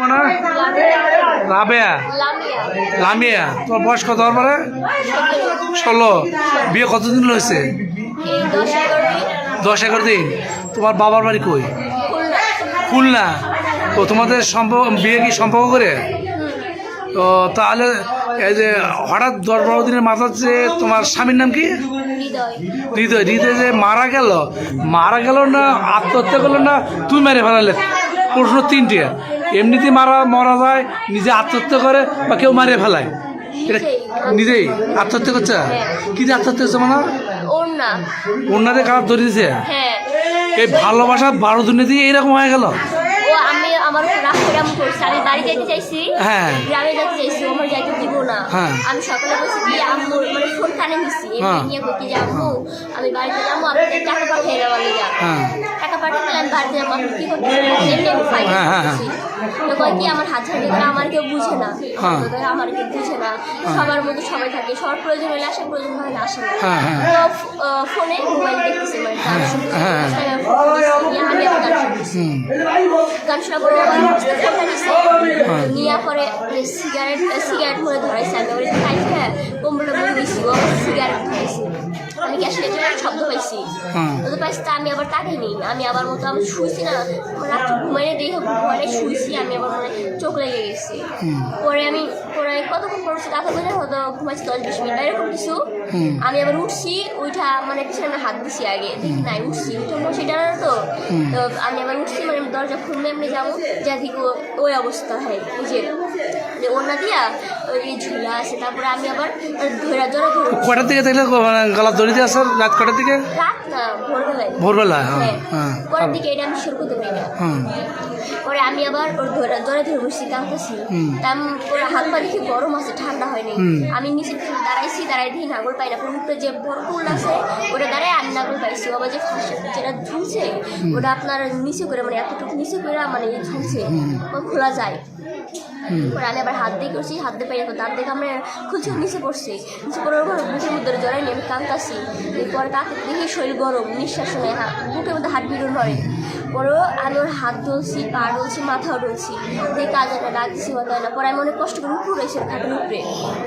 মানে? তোমার বয়স কত হওয়ার ষোলো। বিয়ে কতদিন হয়েছে? দশ এগারো দিন। তোমার বাবার বাড়ি কই? খুলনা। তো তোমাদের সম্পর্ক, বিয়ে কি সম্পর্ক করে? তো তাহলে এই যে হঠাৎ দশ বারো দিনের মাথা যে তোমার স্বামীর নাম কি? হৃদয়। হৃদয়। যে মারা গেল। মারা গেল না, আত্মহত্যা করল না তুই মেরে ফেলালে? প্রশ্ন তিনটে। এমনিতে মারা মারা যায় নিজে আত্মহত্যা করে বা কেউ মারিয়ে ফেলায়। এটা নিজেই। আত্মহত্যা করছে? কি যে আত্মহত্যা করছে মানে? ওনাদের কাজ ধরে দিয়েছে হ্যাঁ। এই ভালোবাসা বারো দিনে দিয়ে এইরকম হয়ে গেল? আমার উপর রাগ করে আমি করছি আমি বাড়ি যাইতে চাইছি হ্যাঁ। গ্রামে যেতে চাইছি আমার যাইতে দিব না হ্যাঁ। আমি সকালে বলছি কি আম্মু মানে ফোন কানে নিছি হ্যাঁ। এমনি নিয়ে বলছি যে আম্মু আমি বাড়িতে যাব আপনাদের টাকা পাঠিয়ে দেওয়া হ্যাঁ টাকা পাঠাতে আমি বাড়িতে যাব আপনি কি করতে এমনি আমি হ্যাঁ, হ্যাঁ, হ্যাঁ। তো কয় কি আমার হাত ছাড়িয়ে দিলে আমার কেউ বুঝে না হ্যাঁ। তো আমার কেউ বুঝে না সবার মধ্যে সবাই থাকে সবার প্রয়োজন হলে আসে প্রয়োজন হয় না আসে না হ্যাঁ, হ্যাঁ। তো আহ, ফোনে মোবাইল দেখতেছি মানে গান শুনতেছি হ্যাঁ। আমি আমি গান শুনতেছি হুম গান শোনা পরে নিয়ে পরে সিগারেট সিগারেট মনে ধরাইছে। আমি বলি খাইছে? কোমরে বলে সিগারেট খাইছে। আমি গ্যাস লেগে শব্দ পাইছি। শব্দ পাইছি তা আমি আবার তাকাই নেই। আমি আবার মতো আমি শুয়েছি না। রাত্রে ঘুমাইলে দেখে ঘুমাইলে শুইছি আমি আবার মানে চোখ লেগে গেছি। পরে আমি পরে কতক্ষণ পড়ছি তাকে বলে হয়তো ঘুমাইছি দশ বিশ মিনিট এরকম কিছু। আমি আবার উঠছি ওইটা মানে পিছনে আমি হাত দিছি আগে দেখি নাই উঠছি। উঠে মনে সেটা তো। তো আমি আবার উঠছি মানে দরজা খুললে এমনি যাব। যা দিকে ওই অবস্থা হয়। বুঝে যে ওনা দিয়া ওই ঝুলা আছে। তারপরে আমি আবার ধরে জোরে ধরে কটার দিকে দেখলে মানে গলা দড়িতে আসার রাত কটার দিকে? রাত না ভোরবেলায়। ভোরবেলা হ্যাঁ হ্যাঁ। হ্যাঁ। পরের দিকে এটা আমি শুরু করতে পারি পরে আমি আবার ওর ধরে ধরে ধরে বসছি। তা ওর হাত পা দেখি গরম আছে ঠান্ডা হয়নি আমি নিচে দাঁড়াইছি দাঁড়াই দিয়ে নাগর পাই না পরে উপরে যে ফুল আছে ওটা দাঁড়ায় আমি নাগর পাইছি। আবার যে ফাঁসে যেটা ঝুলছে ওটা আপনার নিচে করে মানে এতটুকু নিচে করে মানে ঝুলছে খোলা যায়। পরে আমি আবার হাত দিয়ে করছি, হাত দিয়ে পাই না দাঁত দেখে আমরা খুঁজে নিচে পড়ছি। নিচে পড়ার পর বুকের মধ্যে জড়াইনি আমি কাঁদতাছি। এরপর কাকে দেখি শরীর গরম, নিঃশ্বাস নেয় মুখের মধ্যে হাত বিড়ুন হয় পরেও আমি ওর হাত ধরছি পা ডলছি মাথাও ডলছি দিয়ে কাজে না লাগছি হতো না। পরে আমি অনেক কষ্ট করে উপরে এসে খাটের উপরে।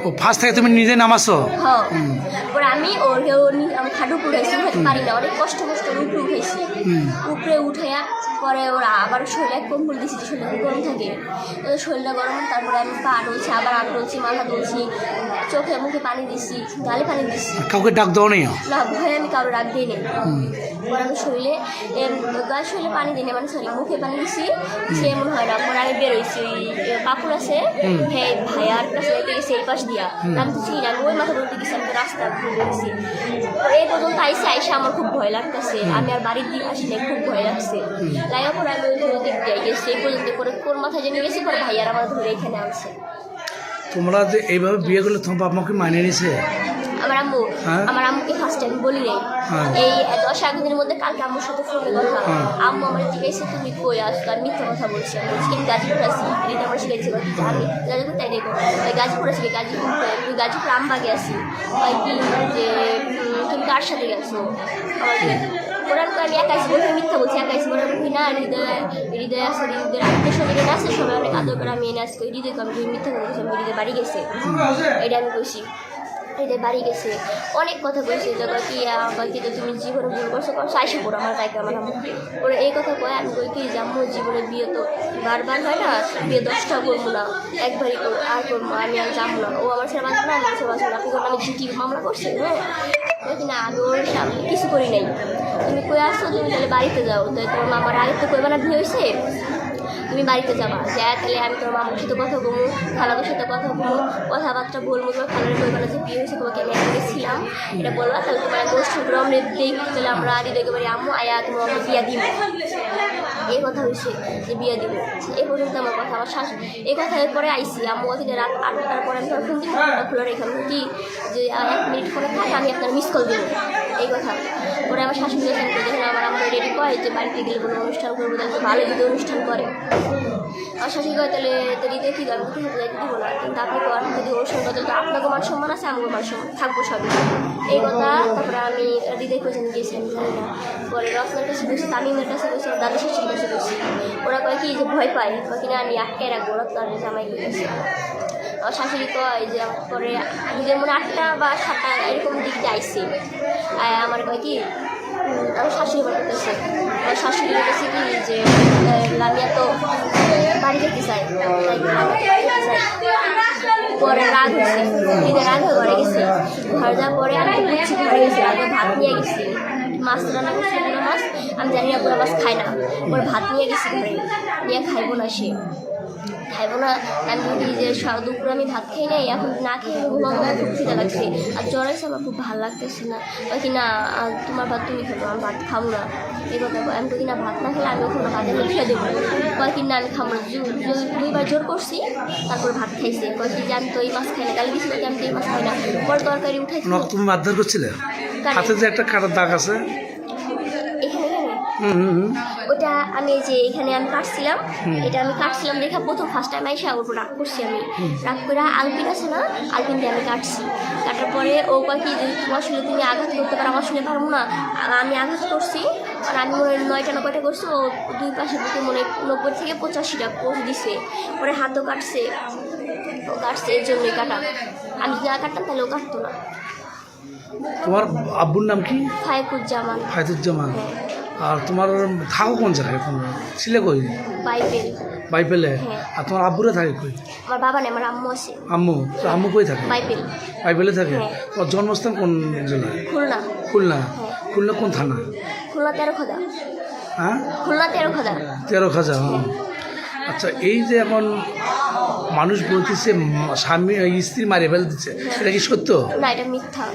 ও ফার্স্ট থেকে তুমি নিজে নামাছো? হ্যাঁ। পরে আমি ওর আমি খাটু উপরে উঠাইছি উঠাতে পারি না। অনেক কষ্ট কষ্ট করে উপরে উঠাইছি উপরে উঠাইয়া পরে ওরা আবার শরীরে কম্বল দিছি যে শরীরে গরম থাকে। শরীরটা গরম তারপরে আমি পা ডলছি আবার আট ধরছি মাথা ধরছি চোখে মুখে পানি দিছি গালে পানি দিছি কাউকে ডাক দেওয়া নেই? না ভয়ে আমি কারও রাগ দিই নি পরে আমি শরীরে গায়ে শরীরে পানি দিই না মানে সরি মুখে পানি দিছি সে এমন হয় না পরে আমি বেরোইছি। ওই পাপুর আছে হ্যাঁ ভাইয়ার কাছে গেছি এই পাশ দিয়া। আমি তো চিনি না ওই মাথা বলতে গেছি আমি তো রাস্তা ঘুরে গেছি এই পর্যন্ত আইসে আইসে আমার খুব ভয় লাগতেছে। আমি আর বাড়ির দিকে আসি নাই খুব ভয় লাগছে। লাইয়া পরে আমি ওই দিক দিয়ে গেছি এই পর্যন্ত করে কোন মাথায় জেনে গেছি পরে ভাইয়ার আমার ধরে এখানে আনছে। তোমরা যে এইভাবে বিয়ে করলে তোমার বাপ মাকে মানিয়ে নিছে? আমার আম্মু হ্যাঁ? আমার আম্মুকে ফার্স্ট টাইম বলি নাই। হ্যাঁ। এই দশ এগারো দিনের মধ্যে কালকে আম্মুর সাথে ফোনে কথা। হ্যাঁ। আম্মু আমার জিজ্ঞাসা তুমি কই আসতো আমি মিথ্যা কথা বলছি। আমি বলছি আমি গাজীপুর আছি এটা আমার শিখেছিল আমি গাজীপুর তাই দেখো। গাজীপুর আছি গাজীপুর গাজীপুর আমবাগে আছি। ওই কি যে তুমি কার সাথে গেছো? আমার তো আমি একা আছি বলতে মিথ্যা বলছি একা আছি ওরার বলি না হৃদয় হৃদয় আছে হৃদয়ের আত্মীয় স্বজন আছে সবাই অনেক আদর করে আমি এনে আসছি হৃদয়কে আমি মিথ্যা বলছি আমি হৃদয় বাড়ি গেছে। এটা আমি কইছি এদের বাড়ি গেছে। অনেক কথা বলছে কয়, কি আবার কি তো তুমি জীবনে ভুল করছ? করছ আইসে পড়ো, আমার তাইকে আমার আম্মু ওরা এই কথা কয়, আমি কই, কি আম্মু জীবনে বিয়ে তো বারবার হয় না? বিয়ে দশটা করব না, একবারই করব আর করব, আমি আর যাব না। ও আমার বাঁচবে না আমার বাঁচবে না আপনি আমি ঝুঁকি মামলা করছি হ্যাঁ? না, আমি ওর সামনে কিছু করি নাই। তুমি কই আসছো, তুমি তাহলে বাড়িতে যাও। তাই তোমার মামার আগে তো কইবা না বিয়ে হয়েছে। তুমি বাড়িতে যাবা। যা, তাহলে আমি তোমার মামার সাথে কথা বলব, খালাদের সাথে কথা বলব, কথাবার্তা বলব, তোমার খালার বলব, যে, বিয়ে হয়েছে, তোমাকে আমি ছিলাম। এটা বলবা তাহলে তোমার গোষ্ঠ গ্রহণ দেখ তাহলে আমরা আদি দেখে পারি আম্মু, আয়া, তোমার আমরা বিয়া দিব। এই কথা হয়েছে যে, বিয়ে দিব। এই পর্যন্ত আমার কথা, আমার শাশ এই কথা পরে আইসি। আম্মু ওদিকে রাত আটটার পরে আমি ফোন দিই খোলা রেখে কি যে এক মিনিট করে থাক, আমি আপনার মিস কল দিব। এই কথা। পরে আমার শাশুড়ি যখন যখন আমার আমরা রেডি করে যে বাড়িতে গেলে কোনো অনুষ্ঠান করব, তাহলে ভালো যদি অনুষ্ঠান করে। আমার শাশুড়ি কয়, তাহলে তো দিতে কি আমি হাতে যাইতে দিব না কিন্তু আপনি করেন যদি অনুষ্ঠান করতে তো আপনাকে মান সম্মান আছে, আমাকে মান সম্মান থাকব সবই। এই কথা তারপরে আমি কোথায় গেছি আমি জানি না। পরে রসনার কাছে গেছি, তামিমের কাছে গেছি, আমার দাদা শাশুড়ির কাছে গেছি। ওরা কয় কি যে ভয় পায়? কিনা আমি আটকে রাখব রত্নার জামাই গেছি। শাশুড়ি কয় যে পরে নিজের মনে আটটা বা সাতটা এরকম দিক যাইছে আমার কয় কি আমার শাশুড়ি বলতেছে আমার শাশুড়ি বলতেছে কি যে লামিয়া তো বাড়ি যেতে চাই পরে রাগ হয়েছে। ঈদের রাগ হয়ে ঘরে গেছে। ঘরে যাওয়ার পরে আমি বুঝছি ঘরে গেছি। ভাত নিয়ে গেছি। মাছ রান্না করছি মাছ। আমি জানি না পুরো মাছ খাই না। পরে ভাত নিয়ে গেছি ঘরে। নিয়ে খাইবো না সে। খাইবো না। আমি বলি যে দুপুরে আমি ভাত খাই নাই এখন না খেয়ে আমি ঘুমাবো আমার খুব খিদে লাগছে। আর জ্বর আছে আমার খুব ভালো লাগতেছে না। ওই কি না তোমার ভাত তুমি খাব আমি ভাত খাব না। এই কথা। আমি তো কিনা ভাত না খেলে আমি ওখানে ভাতের লিখে দেবো? কয় কি না আমি খাব না। দুইবার জোর করছি তারপর ভাত খাইছে। কয় কি আমি তো এই মাছ খাই না কাল গেছি বলতে আমি তো এই মাছ খাই না। পরে তরকারি উঠাইছি। নখ তুমি মারধর করছিলে? হাতে যে একটা কাটার দাগ আছে এখানে এখানে হুম হুম হুম। ওটা আমি যে এখানে আমি কাটছিলাম এটা আমি কাটছিলাম দেখে প্রথম ফার্স্ট টাইম আইসা ওর রাগ করছি আমি। রাগ করে আলপিন আছে না? আলপিন দিয়ে আমি কাটছি। কাটার পরে ও পাখি যদি তোমার শুনে তুমি আঘাত করতে পারো আমার শুনে পারব না। আমি আঘাত করছি। আর আমি মনে হয় নয়টা নব্বইটা করছি ও দুই পাশে বুকে মনে নব্বই থেকে পঁচাশিটা কোষ দিছে। পরে হাতও কাটছে। ও কাটছে এর জন্যই কাটা। আমি যদি না কাটতাম তাহলে ও কাটতো না। তোমার আব্বুর নাম কি? ফায়েকুজ্জামান। ফায়দুজ্জামান আর তোমার থাকো কোন জায়গায়? তোমরা ছিলে কই? বাইপেলে। হ্যাঁ। আর তোমার আব্বুরা থাকে কই? আমার বাবা নেই আমার আম্মু আছে। আম্মু? তো আম্মু কই থাকে? বাইবেল বাইপেলে থাকে? হ্যাঁ। তোমার জন্মস্থান কোন জেলায়? খুলনা। খুলনা। হ্যাঁ। খুলনা কোন থানা? খুলনা তেরো খোদা হ্যাঁ? খুলনা তেরো খোদা তেরো খাজা হ্যাঁ। আচ্ছা এই যে এখন মানুষ বলতেছে স্বামী স্ত্রী মারিয়ে ফেলে দিচ্ছে এটা কি সত্য? না এটা মিথ্যা।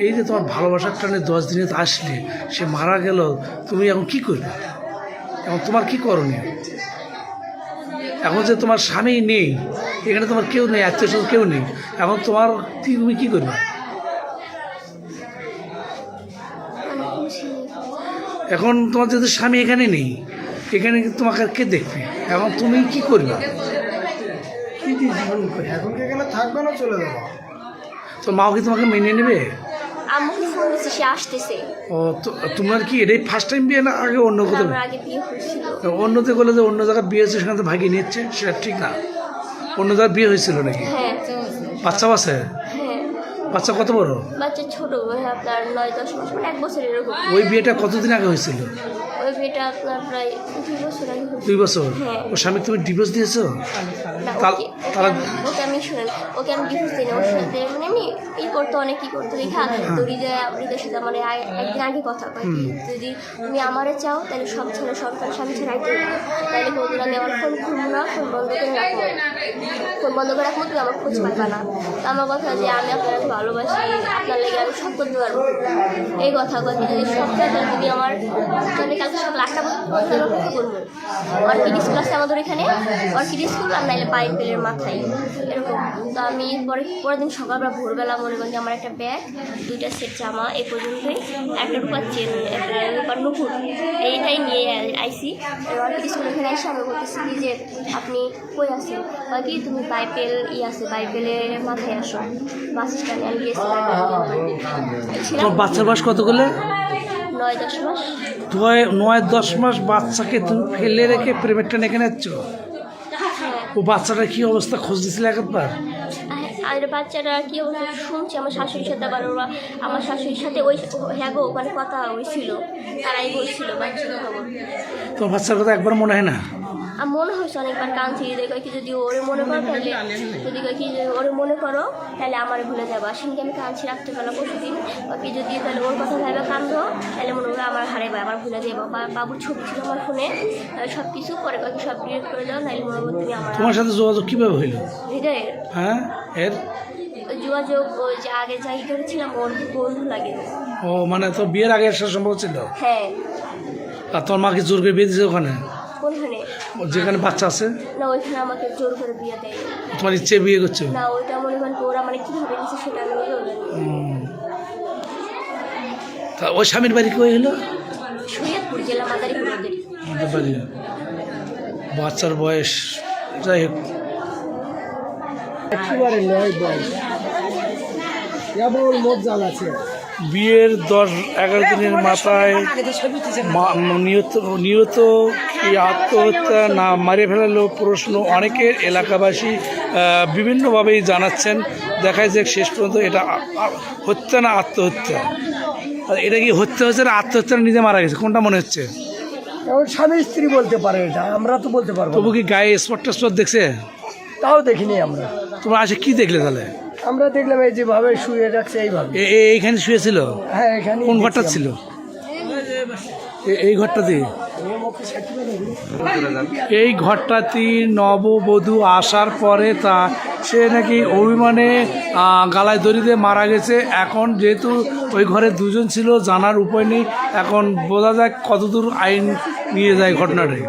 এই যে তোমার ভালোবাসার টানে দশ দিনে আসলে সে মারা গেল তুমি এখন কি করবে? এখন তোমার কি করণীয়? এখন যে তোমার স্বামী নেই এখানে তোমার কেউ নেই আত্মীয় স্বজন কেউ নেই এখন তোমার কি- তুমি কি করবে? এখন তোমার যেহেতু স্বামী এখানে নেই এখানে তোমাকে কে দেখবে? এখন তুমি কি করবে? এখন থাকবে না চলে যাব। তো মাও কি তোমাকে মেনে নেবে? আম্মুকে ফোন দিছি? সে আসতেছে। ও তো তোমার কি এটাই ফার্স্ট টাইম বিয়ে না আগে অন্য কোথাও? আমার আগে বিয়ে হয়েছিল অন্যতে বলে যে অন্য জায়গায় বিয়ে হয়েছে সেখানে ভাগিয়ে নিচ্ছে সেটা ঠিক না। অন্য জায়গায় বিয়ে হয়েছিল নাকি? হ্যাঁ। বাচ্চাও আছে? বাচ্চা কত বড়? বাচ্চা ছোট মানে আপনার নয় দশ মাস মানে এক বছর এরকম। ওই বিয়েটা কতদিন আগে হয়েছিল? ওই বিয়েটা আপনার প্রায় দুই বছর আগে দুই বছর? হ্যাঁ। ও স্বামী তুমি ডিভোর্স দিয়েছ? তাল- ওকে- আমি- শুনেন ওকে আমি ডিভোর্স দিই না ওর সাথে মানে এমনি ই করতো অনেক কি করতো। রেখা তো হৃদয় হৃদয়ের সাথে আমার আগে- একদিন আগে কথা কয়। যদি তুমি আমারে চাও তাহলে সব ছেলে সন্তান স্বামী ছেড়ে হবে। তাহলে কোনদিন আমি আমার ফোন খুলবো না ফোন বন্ধ করে রাখব। ফোন বন্ধ করে রাখব তুমি আমার খোঁজ পাবা না। তো আমার কথা যে আমি আপনাকে ভালোবাসি, আপনার লেগে আমি সব করতে পারব। এই কথা কথা যদি সব চাই যদি আমার তাহলে কালকে সকাল আটটা পর্যন্ত করব অর্কিড স্কুল আছে আমাদের এখানে। অর্কিড স্কুল আর নাইলে পাইপেলের মাথায়। এরকম। তো আমি পরে পরের দিন সকালবেলা, ভোরবেলা মনে করি যে আমার একটা ব্যাগ দুইটা সেট জামা, এই পর্যন্তই একটা রূপার চেন একটা রূপার নুপুর। এইটাই নিয়ে আইসি। অর্কিড স্কুল এখানে এসে আমি বলতেছি যে, আপনি কই আছেন? কয় কি তুমি বাইপেল ই আছে বাইপেলের মাথায় আসো। বাস স্ট্যান্ডে আমি গেছি তোমার বাচ্চার বয়স কত করলে? নয় দশ মাস। নয় নয় দশ মাস বাচ্চাকে তুমি ফেলে রেখে প্রেমেরটা এখানে যাচ্ছ ও বাচ্চাটার কি অবস্থা? খোঁজ দিছিলে একবার? আর বাচ্চারা কি অবস্থা? শুনছে আমার শাশুড়ির সাথে আবার ওরা আমার শাশুড়ির সাথে ওই হ্যাঁ গো ওখানে কথা হয়েছিল। তারাই বলছিল বাচ্চার খবর। তোমার বাচ্চার কথা একবার মনে হয় না? আর মনে হয়েছে অনেকবার কান ছিঁড়ে দেয় কয় কি যদি ওরে মনে করো তাহলে যদি কয় কি যে ওরে মনে করো তাহলে আমার ভুলে যাব। আর সেদিনকে আমি কান ছিঁড়ে রাখতে পারলাম পরশু দিন কি যদি তাহলে ওর কথা ভাবে কান্দো তাহলে মনে করো আমার হারে আমার ভুলে যাব বা বাবুর ছবি ছিল আমার ফোনে সব কিছু পরে কয়েক সব ডিলিট করে দাও নাহলে মনে করো তুমি আমার তোমার সাথে যোগাযোগ কীভাবে হইল? হৃদয়ের? হ্যাঁ? এর? যোগাযোগ ওই যে আগে যাই করেছিলাম ওর বন্ধু লাগে। ও মানে তো বিয়ের আগে সম্ভব ছিল? হ্যাঁ। আর তোর মাকে জোর করে বিয়ে দিয়েছে ওখানে? যেখানে বাচ্চা আছে? না ওইখানে আমাকে জোর করে বিয়ে দেয়। তোমার ইচ্ছে বিয়ে করছে? না ওইটা মনে করেন ওরা মানে কীভাবে দিচ্ছে সেটা আমি। তা ওই স্বামীর বাড়ি কই হলো? শরীয়তপুর জেলা মাদারীপুর বাড়ি বাচ্চার বয়স যাই হোক। একেবারে নয় বয়স। কেবল মদ জ্বালাচ্ছে বিয়ের দশ এগারো দিনের মাথায় নিহত নিহত কি আত্মহত্যা না মারে ফেলালো প্রশ্ন অনেকের এলাকাবাসী বিভিন্নভাবেই জানাচ্ছেন। দেখায় যে শেষ পর্যন্ত এটা হত্যা না আত্মহত্যা। আর এটা কি হত্যা হচ্ছে না আত্মহত্যা নিজে মারা গেছে? কোনটা মনে হচ্ছে? স্বামী স্ত্রী বলতে পারে এটা আমরা তো বলতে পারব তবু কি গায়ে স্পট টেস্পট দেখছে? তাও দেখিনি আমরা। তোমরা আসে কি দেখলে তাহলে? আমরা দেখলাম এই যেভাবে শুয়ে রাখছে এইভাবে। এইখানে শুয়েছিল? হ্যাঁ এখানে কোন ঘরটা ছিল? এই ঘরটাতে এই ঘরটাতে নববধূ আসার পরে তা সে নাকি অভিমানে গালায় দড়িতে মারা গেছে। এখন যেহেতু ওই ঘরে দুজন ছিল জানার উপায় নেই। এখন বোঝা যায় কতদূর আইন নিয়ে যায় ঘটনাটাই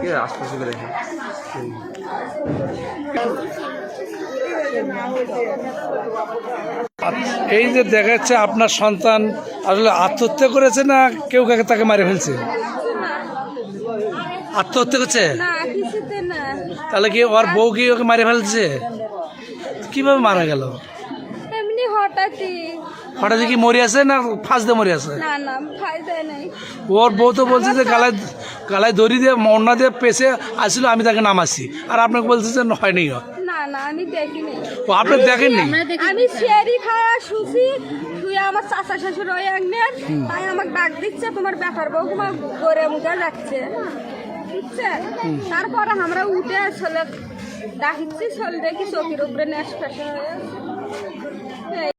এই যে দেখা যাচ্ছে আপনার সন্তান আসলে আত্মহত্যা করেছে না কেউ কাকে তাকে মারে ফেলছে? আত্মহত্যা করছে? তাহলে কি ওর বউ কি ওকে মারে ফেলছে? কীভাবে মারা গেল? হঠাৎ কি মরে আছে না ফাঁস দিয়ে মরে আছে? ওর বউ তো বলছে যে গালায় গালায় দড়ি দিয়ে মন্না দিয়ে পেছে আসছিল আমি তাকে নামাচ্ছি। আর আপনাকে বলছে যে হয়নি ও। না না আমি দেখিনি। ও আপনি দেখেননি? আমি শেয়ারি খায়া শুছি তুই আমার চাচা শ্বশুর ওই একনের তাই আমাকে ডাক দিচ্ছে তোমার ব্যাপার বউ তোমার গড়ে মুখে রাখছে। বুঝছে? তারপরে আমরা উঠে চলে ডাকিচ্ছি চল দেখি চোখের উপরে নেশ ফেসে হয়ে আছে।